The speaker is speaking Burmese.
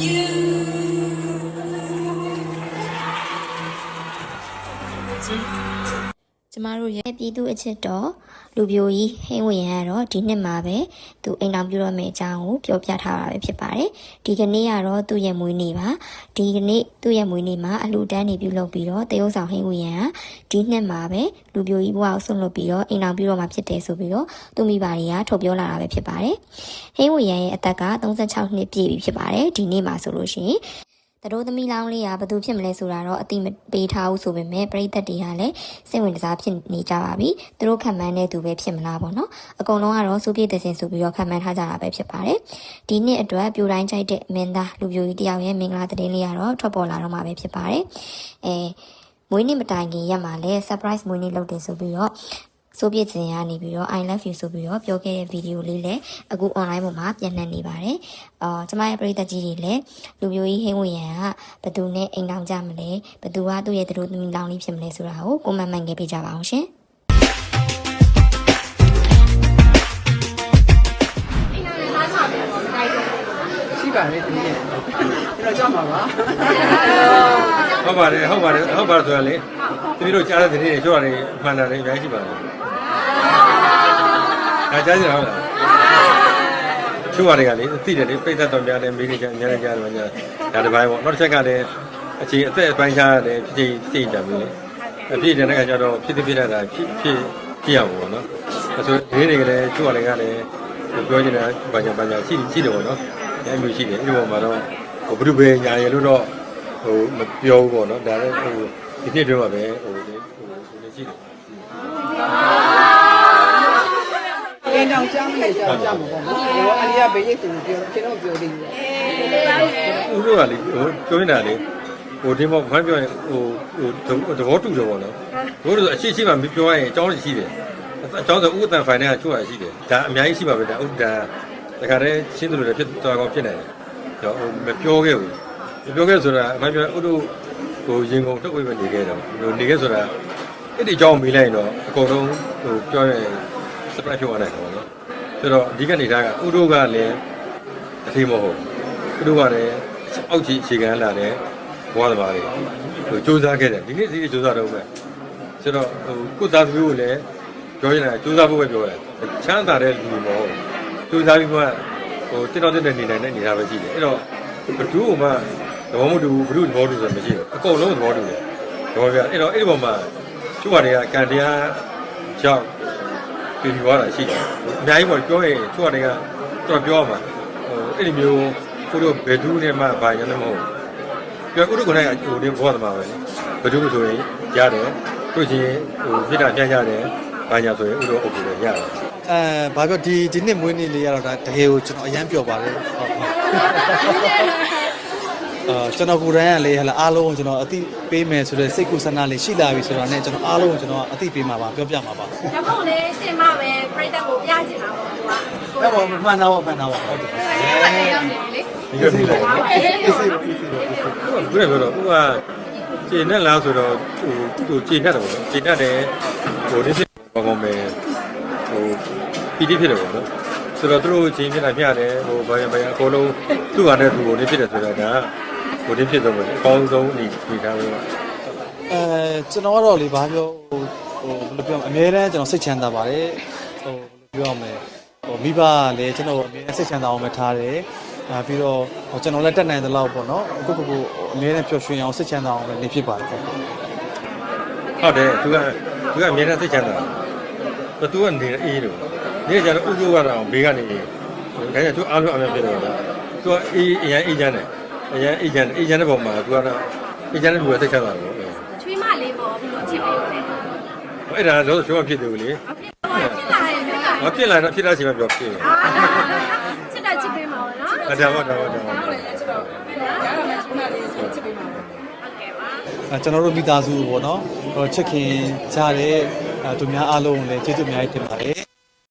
ကျ မတို့ရဲ့ပြည်သူအချစ်တော်လူပြိုကြီးဟင်းဝင်ရကတော့ဒီနှစ်မှာပဲသူအိမ်တော်ပြုတော့မယ့်အကြောင်းကိုပြောပြထားတာပဲဖြစ်ပါတယ်ဒီကနေ့ကတော့သူ့ရဲ့မွေးနေ့ပါဒီကနေ့သူ့ရဲ့မွေးနေ့မှာအလှူဒန်းနေပြုလုပ်ပြီးတော့တရုတ်ဆောင်ဟင်းဝင်ရကဒီနှစ်မှာပဲလူပြိုကြီးဘဝကိုဆွန့်လွတ်ပြီးတော့အိမ်တော်ပြုတော့မှာဖြစ်တယ်ဆိုပြီးတော့သူမိဘတွေကထုတ်ပြောလာတာပဲဖြစ်ပါတယ်ဟင်းဝင်ရရဲ့အသက်က36နှစ်ပြည့်ပြီဖြစ်ပါတယ်ဒီနေ့မှာဆိုလို့ရှိရင် တတို့သမီးလောင်းလေးကဘာသူဖြစ်မလဲဆိုတာတော့အတိမပေးထားဘူးဆိုပေမဲ့ပရိသတ်တွေကလည်းစိတ်ဝင်စားဖြစ်နေကြပါပြီသူတို့ခံမှန်းတဲ့သူပဲဖြစ်မလားပေါ့နော်အကုန်လုံးကတော့စူးပြည့်တဲ့စင်ဆိုပြီးတော့ခံမှန်းထားကြတာပဲဖြစ်ပါတယ်ဒီနှစ်အတွက်ပြိုတိုင်းကြိုက်တဲ့မင်းသားလူပြိုကြီးတယောက်ရဲ့မင်္ဂလာသတင်းလေးကတော့ထွက်ပေါ်လာတော့မှာပဲဖြစ်ပါတယ်အဲမွေးနေ့မတိုင်ခင်ရက်မှာလည်း surprise မွေးနေ့လုပ်တယ်ဆိုပြီးတော့ ဆိုပြည့်စင်ရနေပြီးတော့ I love you ဆိုပြီးတော့ပြောခဲ့တဲ့ဗီဒီယိုလေးလည်းအခု online ပေါ်မှာပြန့်နှံ့နေပါတယ်။အော်ကျမရဲ့ပရိသတ်ကြီးတွေလည်းလူမျိုးကြီးဟင်းဝင်ရန်ကဘသူနဲ့အိမ်တောင်ကြမလဲဘသူကသူ့ရဲ့သူတို့သမီးလောင်လေးဖြစ်မလဲဆိုတာကိုကိုမန်မှန်ခဲ့ပြကြပါအောင်ရှင်။ရှိပါတယ်တကယ်ကျွန်တော်ကြောက်ပါပါဟုတ်ပါတယ်ဟုတ်ပါတယ်ဟုတ်ပါတယ်ဆိုရလေတပည့်တို့ကြားတဲ့သတင်းတွေကြွရတယ်မှန်တာတွေအများကြီးရှိပါတယ် ဒါကြားကြရအောင်လားချူရတယ်ကလေသိတယ်လေပိတ်သက်တော်များတယ်မိနေကြအများကြီးကြားတယ်ညာဒါတစ်ပိုင်းပေါ့နောက်တစ်ချက်ကလည်းအခြေအသက်အပိုင်းခြားရတယ်ဖြစ်ဖြစ်ကြပြီလေအပြည့်တဲ့အခါကျတော့ဖြစ်ဖြစ်ဖြစ်တာဖြစ်ဖြစ်ဖြစ်ရမှာပေါ့နော်အဲဆိုဒီတွေကလည်းချူရတယ်ကလည်းပြောနေတာဘာညာဘာညာရှိရှိတယ်ပေါ့နော်အဲမျိုးရှိတယ်အဲ့ဒီပေါ်မှာတော့ဟိုဘုရုဘေညာရလို့တော့ဟိုမပြောဘူးပေါ့နော်ဒါလည်းဟိုဒီနှစ်တွင်းမှာပဲဟိုဒီဟိုဟိုလည်းရှိတယ် အင်းတောင်ကြောက်နေကြောက်ကြောက်မှာပေါ့နော်ဟိုအလီယာဘေးရိတ်ကိုပြောကျွန်တော်ပြောသေးတယ်ဦးတို့ကလေဟိုပြောနေတာလေဟိုဒီမောဘာပြောရင်ဟိုဟိုသဘောတူတယ်ပေါ့နော်တို့တို့အရှိရှိမှမပြောရင်အကြောင်းရှိတယ်အကြောင်းဆိုဥပဒံဖိုင်နယ်ကချို့ရရှိတယ်ဒါအများကြီးရှိပါပဲဒါဥဒံတခါတည်းရှင်းတယ်လို့လည်းဖြစ်တော်ကောင်းဖြစ်နေတယ်ဟိုမပြောခဲ့ဘူးမပြောခဲ့ဆိုတာအမှန်ပြောဥတို့ဟိုရင်ကုန်တုတ်ဝိပဲနေခဲ့တော့ဟိုနေခဲ့ဆိုတာအဲ့ဒီအကြောင်းမေးလိုက်ရင်တော့အကုန်လုံးဟိုပြောရင် surprise ဖြစ်သွားနိုင်တယ်ပေါ့နော် ဆိုတော့အဓိကအနေထားကဥတို့ကလည်းအထီးမဟုတ်ဥတို့ကလည်းအောက်ကြီးအခြေခံလာတဲ့ဘဝသမားတွေဟိုစူးစမ်းခဲ့တယ်ဒီနေ့စီးစူးစမ်းတော့မယ်ဆိုတော့ဟိုကိုသားသမီးကိုလည်းပြောရင်လည်းစူးစမ်းဖို့ပဲပြောတယ်ချမ်းသာတဲ့လူတွေမဟုတ်စူးစမ်းပြီးမှဟိုတင်တော်တဲ့နေနိုင်တဲ့နေရာပဲရှိတယ်အဲ့တော့ဘယ်သူမှသဘောမတူဘူးဘယ်သူသဘောတူဆိုမရှိဘူးအကုန်လုံးသဘောတူတယ်သဘောပြအဲ့တော့အဲ့ဒီပေါ်မှာကျုပ်ကတွေကကံတရားကြောင့် ပြပြသွားတာရှိတယ်အများကြီးပေါ့ပြောရင်ကျုပ်ကတွေကတော့ပြောမှာဟိုအဲ့ဒီမျိုးကိုတို့ဘယ်သူနဲ့မှဘာညာလည်းမဟုတ်ပြောကိုတို့ကလည်းဟိုဒီဘောသမားပဲဘယ်သူဆိုရင်ရတယ်တို့ချင်းဟိုပြစ်တာပြန်ရတယ်ဘာညာဆိုရင်ဥတို့အုပ်ပြီးရတယ်အဲဘာပြောဒီဒီနှစ်မွေးနေ့လေးရတော့ဒါတကယ်ကိုကျွန်တော်အရန်ပျော်ပါတယ်ဟုတ်ဟုတ်အာ ကျွန်တော်ကိုယ်တိုင်ကလေဟလာအားလုံးကိုကျွန်တော်အသိပေးမယ်ဆိုတဲ့စိတ်ကူးဆန္ဒလေးရှိလာပြီဆိုတော့ねကျွန်တော်အားလုံးကိုကျွန်တော်အသိပေးမှာပါပြောပြမှာပါဒါပုံလေးရှင်မပဲပြိတ္တကိုပြချင်တာပေါ့သူကအဲ့ပေါ်မှန်တော့မှန်တော့ဟုတ်တယ်အဲ့ဒါရောက်နေပြီလေဒီလိုမျိုးအေးစေးအေးစေးအေးစေးဘယ်လိုပြောတော့ဥကကျေနဲ့လားဆိုတော့ဟိုသူကျေနဲ့တယ်ပေါ့နော်ကျေနဲ့တယ်ဟိုဒီဖြစ်ဘောကောင်းပဲဟိုပီတိဖြစ်တယ်ပေါ့နော်ဆိုတော့သူတို့ချင်းဖြစ်တာမျှတယ်ဟိုဘာရဘာရအကုန်လုံးသူ့ဟာနဲ့သူ့ကိုနေဖြစ်တယ်ဆိုတော့ဒါ ဟိုဒီဖြစ်တော့ပဲအကောင်းဆုံးနေနေထားလို့အဲကျွန်တော်ကတော့လေဘာပြောဟိုဟိုဘယ်လိုပြောမလဲအများတန်းကျွန်တော်စိတ်ချမ်းသာပါတယ်ဟိုဘယ်လိုပြောရမလဲဟိုမိဘကလည်းကျွန်တော်အများတန်းစိတ်ချမ်းသာအောင်ပဲထားတယ်အဲပြီးတော့ဟိုကျွန်တော်လည်းတက်နိုင်သလောက်ပေါ့နော်အခုခုခုအများတန်းပျော်ရွှင်အောင်စိတ်ချမ်းသာအောင်ပဲနေဖြစ်ပါတယ်ဟုတ်ဟုတ်တယ်သူကသူကအမြဲတမ်းသိချမ်းတာသူသူကနေအေးလို့နေကြတော့ဥပုကတော့ဘေးကနေအေးဒါကြောင့်သူအားလုံးအမြဲဖြစ်တယ်ကွာသူကအေးအရင်အေးချမ်းတယ် အရင်အေးချမ်းတယ်အေးချမ်းတဲ့ပုံမှာသူကတော့အေးချမ်းတဲ့လူကသိချမ်းတာပေါ့ချွေးမလေးပေါ့ဘယ်လိုချစ်ပေးလဲအဲ့ဒါတော့ရှိုးမဖြစ်သေးဘူးလေအဖြစ်တော့ဖြစ်လာရင်ပြောတာမဖြစ်လာတော့ဖြစ်တာချိန်မှပြောဖြစ်တယ်အာချစ်တာချစ်ပေးမှာပေါ့နော်အဒါပေါ့ဒါပေါ့ဒါပေါ့ဟုတ်ကဲ့ပါအဲကျွန်တော်တို့မိသားစုပေါ့နော်ဟိုချစ်ခင်ကြတဲ့အဲသူများအားလုံးကိုလည်းကျေးဇူးအများကြီးတင်ပါတယ်